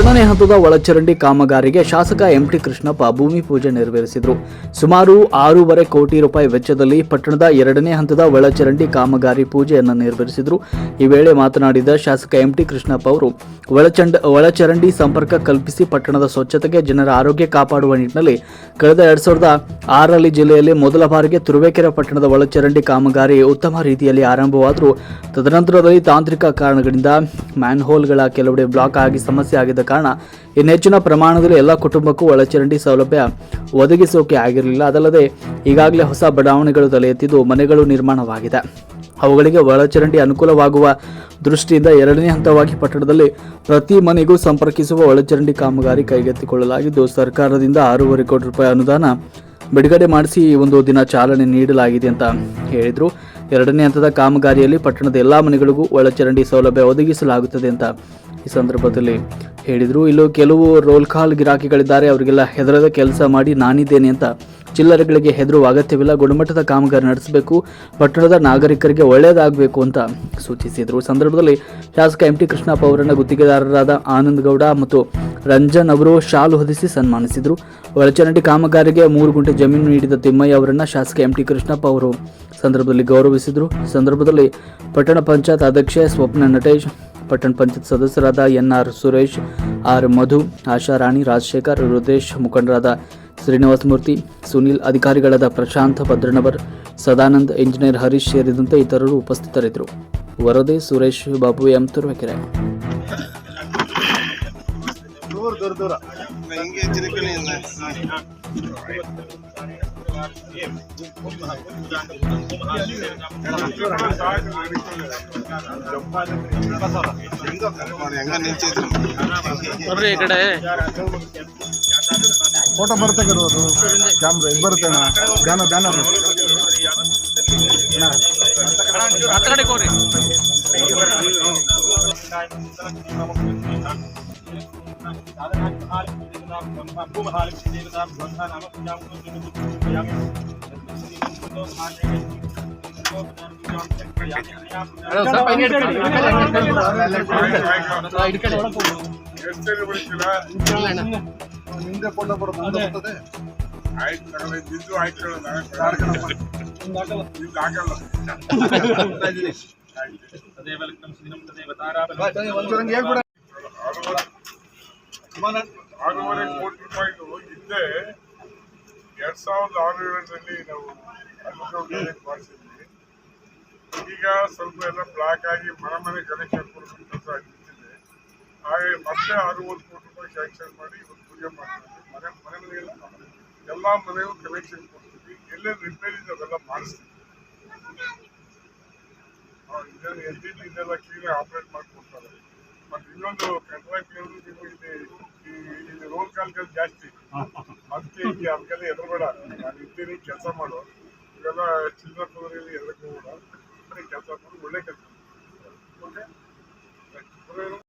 ಎರಡನೇ ಹಂತದ ಒಳಚರಂಡಿ ಕಾಮಗಾರಿಗೆ ಶಾಸಕ ಎಂಟಿ ಕೃಷ್ಣಪ್ಪ ಭೂಮಿ ಪೂಜೆ ನೆರವೇರಿಸಿದರು. ಸುಮಾರು ಆರೂವರೆ ಕೋಟಿ ರೂಪಾಯಿ ವೆಚ್ಚದಲ್ಲಿ ಪಟ್ಟಣದ ಎರಡನೇ ಹಂತದ ಒಳಚರಂಡಿ ಕಾಮಗಾರಿ ಪೂಜೆಯನ್ನು ನೆರವೇರಿಸಿದರು. ಈ ವೇಳೆ ಮಾತನಾಡಿದ ಶಾಸಕ ಎಂಟಿ ಕೃಷ್ಣಪ್ಪ ಅವರು, ಒಳಚಂಡ, ಒಳಚರಂಡಿ ಸಂಪರ್ಕ ಕಲ್ಪಿಸಿ ಪಟ್ಟಣದ ಸ್ವಚ್ಛತೆಗೆ ಜನರ ಆರೋಗ್ಯ ಕಾಪಾಡುವ ನಿಟ್ಟಿನಲ್ಲಿ ಕಳೆದ ಎರಡ್ ಸಾವಿರದ ಆರರಲ್ಲಿ ಜಿಲ್ಲೆಯಲ್ಲಿ ಮೊದಲ ಬಾರಿಗೆ ತುರುವೇಕೆರೆ ಪಟ್ಟಣದ ಒಳಚರಂಡಿ ಕಾಮಗಾರಿ ಉತ್ತಮ ರೀತಿಯಲ್ಲಿ ಆರಂಭವಾದರೂ ತದನಂತರದಲ್ಲಿ ತಾಂತ್ರಿಕ ಕಾರಣಗಳಿಂದ ಮ್ಯಾನ್ಹೋಲ್ಗಳ ಕೆಲವೆಡೆ ಬ್ಲಾಕ್ ಆಗಿ ಸಮಸ್ಯೆ ಆಗಿದ್ದ ಕಾರಣ ಇನ್ನೆಚ್ಚಿನ ಪ್ರಮಾಣದಲ್ಲಿ ಎಲ್ಲ ಕುಟುಂಬಕ್ಕೂ ಒಳಚರಂಡಿ ಸೌಲಭ್ಯ ಒದಗಿಸೋಕೆ ಆಗಿರಲಿಲ್ಲ. ಅದಲ್ಲದೆ ಈಗಾಗಲೇ ಹೊಸ ಬಡಾವಣೆಗಳು ತಲೆ ಎತ್ತಿದ್ದು ಮನೆಗಳು ನಿರ್ಮಾಣವಾಗಿದೆ. ಅವುಗಳಿಗೆ ಒಳಚರಂಡಿ ಅನುಕೂಲವಾಗುವ ದೃಷ್ಟಿಯಿಂದ ಎರಡನೇ ಹಂತವಾಗಿ ಪಟ್ಟಣದಲ್ಲಿ ಪ್ರತಿ ಮನೆಗೂ ಸಂಪರ್ಕಿಸುವ ಒಳಚರಂಡಿ ಕಾಮಗಾರಿ ಕೈಗೆತ್ತಿಕೊಳ್ಳಲಾಗಿದ್ದು, ಸರ್ಕಾರದಿಂದ ಆರೂವರೆ ಕೋಟಿ ರೂಪಾಯಿ ಅನುದಾನ ಬಿಡುಗಡೆ ಮಾಡಿಸಿ ಒಂದು ದಿನ ಚಾಲನೆ ನೀಡಲಾಗಿದೆ ಅಂತ ಹೇಳಿದರು. ಎರಡನೇ ಹಂತದ ಕಾಮಗಾರಿಯಲ್ಲಿ ಪಟ್ಟಣದ ಎಲ್ಲ ಮನೆಗಳಿಗೂ ಒಳಚರಂಡಿ ಸೌಲಭ್ಯ ಒದಗಿಸಲಾಗುತ್ತದೆ ಅಂತ ಈ ಸಂದರ್ಭದಲ್ಲಿ ಹೇಳಿದರು. ಇಲ್ಲೂ ಕೆಲವು ರೋಲ್ ಕಾಲ್ ಗಿರಾಕಿಗಳಿದ್ದಾರೆ. ಅವರಿಗೆಲ್ಲ ಹೆದರದ ಕೆಲಸ ಮಾಡಿ ನಾನಿದ್ದೇನೆ ಅಂತ ಚಿಲ್ಲರೆಗಳಿಗೆ ಹೆದರುವ ಅಗತ್ಯವಿಲ್ಲ. ಗುಣಮಟ್ಟದ ಕಾಮಗಾರಿ ನಡೆಸಬೇಕು. ಪಟ್ಟಣದ ನಾಗರಿಕರಿಗೆ ಒಳ್ಳೆಯದಾಗಬೇಕು ಅಂತ ಸೂಚಿಸಿದರು. ಸಂದರ್ಭದಲ್ಲಿ ಶಾಸಕ ಎಂ ಟಿ ಕೃಷ್ಣಪ್ಪ ಅವರನ್ನು ಗುತ್ತಿಗೆದಾರರಾದ ಆನಂದ್ ಗೌಡ ಮತ್ತು ರಂಜನ್ ಅವರು ಶಾಲು ಹೊದಿಸಿ ಸನ್ಮಾನಿಸಿದರು. ಒಳಚರಂಡಿ ಕಾಮಗಾರಿಗೆ ಮೂರು ಗುಂಟೆ ಜಮೀನು ನೀಡಿದ ತಿಮ್ಮಯ್ಯ ಅವರನ್ನು ಶಾಸಕ ಎಂ ಟಿ ಕೃಷ್ಣಪ್ಪ ಅವರು ಸಂದರ್ಭದಲ್ಲಿ ಗೌರವಿಸಿದರು. ಸಂದರ್ಭದಲ್ಲಿ ಪಟ್ಟಣ ಪಂಚಾಯತ್ ಅಧ್ಯಕ್ಷೆ ಸ್ವಪ್ನ ನಟೇಶ್, ಪಟ್ಟಣ ಪಂಚಾಯತ್ ಸದಸ್ಯರಾದ N R Suresh, R. Madhu, Asha Rani, Rajashekhar, Rudresh ಮುಖಂಡರಾದ ಶ್ರೀನಿವಾಸ ಮೂರ್ತಿ, ಸುನೀಲ್ ಅಧಿಕಾರಿಗಳಾದ ಪ್ರಶಾಂತ್ ಭದ್ರನವರ್, ಸದಾನಂದ್ ಇಂಜಿನಿಯರ್ ಹರೀಶ್ ಸೇರಿದಂತೆ ಇತರರು ಉಪಸ್ಥಿತರಿದ್ದರು. ವರದಿ ಸುರೇಶ್ ಬಾಬು ಎಂ. ತುರುವೇಕೆರೆ. ದೂರ ದೂರ ದೂರ. ಹಿಂಗೆ ಹೆಂಗ ನಿಂತಿದ್ರು ಬರ್ರಿ ಈ ಕಡೆ. ಫೋಟೋ ಬರುತ್ತೆ ಕಡು ಅದು. ಕ್ಯಾಮ್ರಾ ಇದು ಬರುತ್ತೆ ಅಣ್ಣ? Banner banner. ಹತ್ತು ಕಡೆ ಹೋಗ್ರಿ ಹಿಂದೆ ಮುಂದೆ ಬರ್ತದೆ ಆಯ್ತು ಒಂಚೂರು ಹೇಳ್ಬಿಡ. ಆರೂವರೆ ಕೋಟಿ ರೂಪಾಯಿ ಹಿಂದೆ ಎರಡ್ ಸಾವಿರದ ಆರು ಏಳರಲ್ಲಿ ನಾವು ಮಾಡಿಸಿದ್ವಿ. ಈಗ ಸ್ವಲ್ಪ ಎಲ್ಲ ಬ್ಲಾಕ್ ಆಗಿ ಮನೆ ಮನೆ ಕನೆಕ್ಷನ್ ನಿಂತಿದೆ ಹಾಗೆ ಮತ್ತೆ ಅರವತ್ತು ಕೋಟಿ ರೂಪಾಯಿ ಸ್ಯಾಂಕ್ಷನ್ ಮಾಡಿ ಇವತ್ತು ಪೂಜೆ ಮಾಡ್ತೀವಿ ಮನೆ ಮನೆ ಮನೆಗೆಲ್ಲ ಎಲ್ಲ ಮನೆಗೂ ಕನೆಕ್ಷನ್ ಕೊಡ್ತೀವಿ ಎಲ್ಲೇ ರಿಪೇರಿ ಅವೆಲ್ಲ ಮಾಡಿಸ್ತೀವಿ ಇದೆಲ್ಲ ಕ್ಲೀನಾಗಿ ಆಪರೇಟ್ ಮಾಡ್ಕೊಡ್ತಾರೆ. ಮತ್ತೆ ಇನ್ನೊಂದು ಕಾಂಟ್ರಾಕ್ಟ್ ನೀವು ಇಲ್ಲಿ ಇಲ್ಲಿ ರೋಲ್ ಕಾಲ್ಗಳು ಜಾಸ್ತಿ. ಅದಕ್ಕೆ ಇಲ್ಲಿ ಅದಕ್ಕೆಲ್ಲ ಎದುರುಬೇಡ ನಾನು ಇದ್ದೀನಿ, ಕೆಲಸ ಮಾಡು. ಇವೆಲ್ಲ ಚಿಲ್ಲರ ತೊಂದರೆಯಲ್ಲಿ ಎದುರಕ್ಕೆ ಹೋಗ್ಬೇಡ. ಕೆಲಸ ಮಾಡು ಒಳ್ಳೆ ಕೆಲಸ. ಓಕೆ